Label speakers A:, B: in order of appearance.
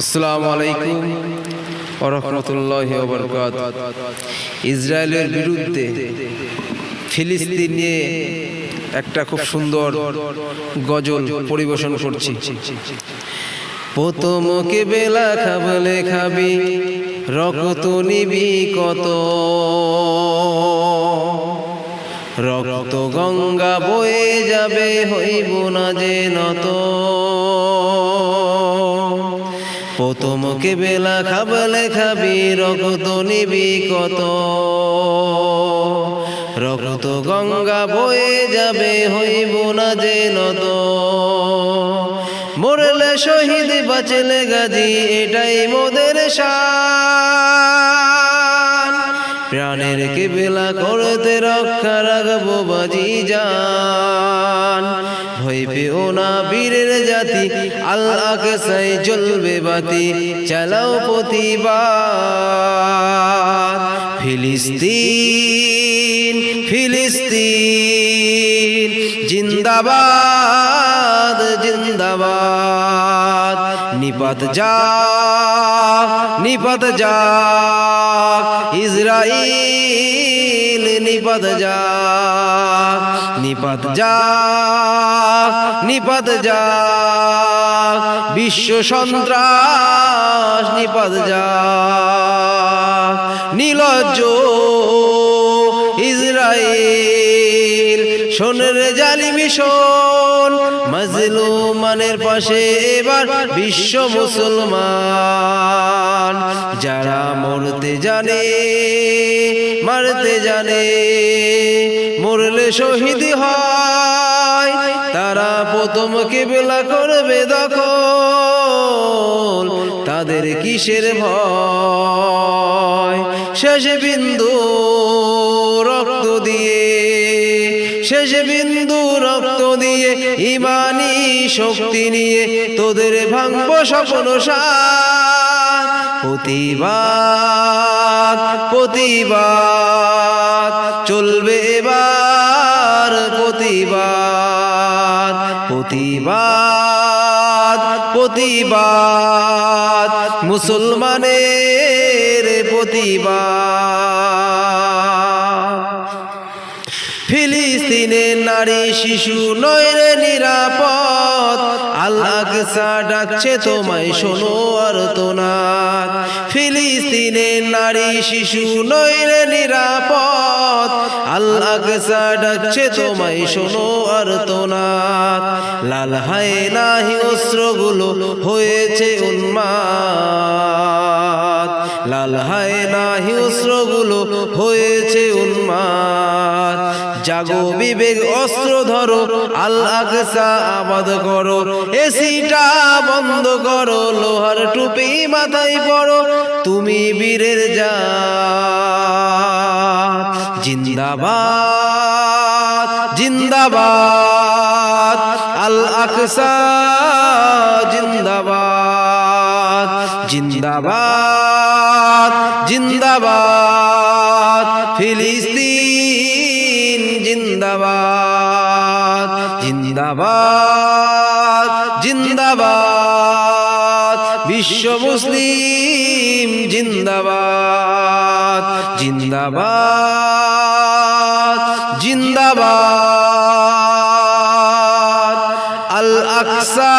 A: আসসালামু আলাইকুম ওরহমতুল্লাহ বরকাত ইসরায়েলের বিরুদ্ধে ফিলিস্তিন নিয়ে একটা খুব সুন্দর গজল পরিবেশন করছি। প্রথমকে বেলা খাবলে খাবি, রক্ত নিবি কত? রক্ত গঙ্গা বয়ে যাবে, হইব না যে নত? প্রথমকে বেলা খাবলে খাবি, রক্ত নিবি কত? রক্ত গঙ্গা বয়ে যাবে, হইব না যে নত। মরলে শহীদ বাঁচলে গাজী, এটাই মোদের শান। প্রাণের কেবেলা করতে রক্ষা রাখব বাজি যান ভয় পেও না বীরের জাতি, আল্লাহকে সাই জ্বলবে বাতি, চালাও প্রতিবাদ। ফিলিস্তিন ফিলিস্তিন, জিন্দাবাদ জিন্দাবাদ। নিপাত যা নিপাত যা, ইসরাইল নিপাত যা নিপদ যা নিপদ যা বিশ্ব সন্ত্রাস নিপদ যা নীলজ ইসরায়েল সোনের জালিমি শোন মাজলুমানের পাশে এবার বিশ্ব মুসলমান। যারা মরতে জানে, মারতে জানে, মরলে শহীদ হয়। তারা প্রথম কেবেলা করবে দখল, তাদের কিসের ভয়? শেষ বিন্দু রক্ত দিয়ে শেষ বিন্দু রক্ত দিয়ে, ইমানি শক্তি নিয়ে তোদের ভাঙব স্বপ্ন প্রতিবাদ প্রতিবাদ, চলবে এবার প্রতিবাদ। প্রতিবাদ প্রতিবাদ, মুসলমানের প্রতিবাদ। ফিলিস্তিনের নারী শিশু নয়রে নিরাপদ। আল্লাহ ডাকছে তোমায় শোনো আর তোনাথ ফিলিস্তিনের নারী শিশু নয়রে নিরাপদ। আল্লাহ ডাকছে তোমায় শোনো আর তোনাথ লাল হায় নাহি অস্ত্রগুলো হয়েছে উন্মাদ। লাল হায় নাহি অস্ত্রগুলো হয়েছে উন্মাদ। জাগো বিবেক অস্ত্র ধরো আল্লাহ আবাদ করো এসিটা বন্ধ করো লোহার টুপি মাথায় পড়ো তুমি বীরের যা জিন্দাবাদ জিন্দাবাদ আল আকসা জিন্দাবাদ জিন্দাবাদ জিন্দাবাদ ফিলিস্তিন জিন্দাবাদ জিন্দাবাদ জিন্দাবাদ। বিশ্ব মুসলিম জিন্দাবাদ জিন্দাবাদ জিন্দাবাদ। আল আকসা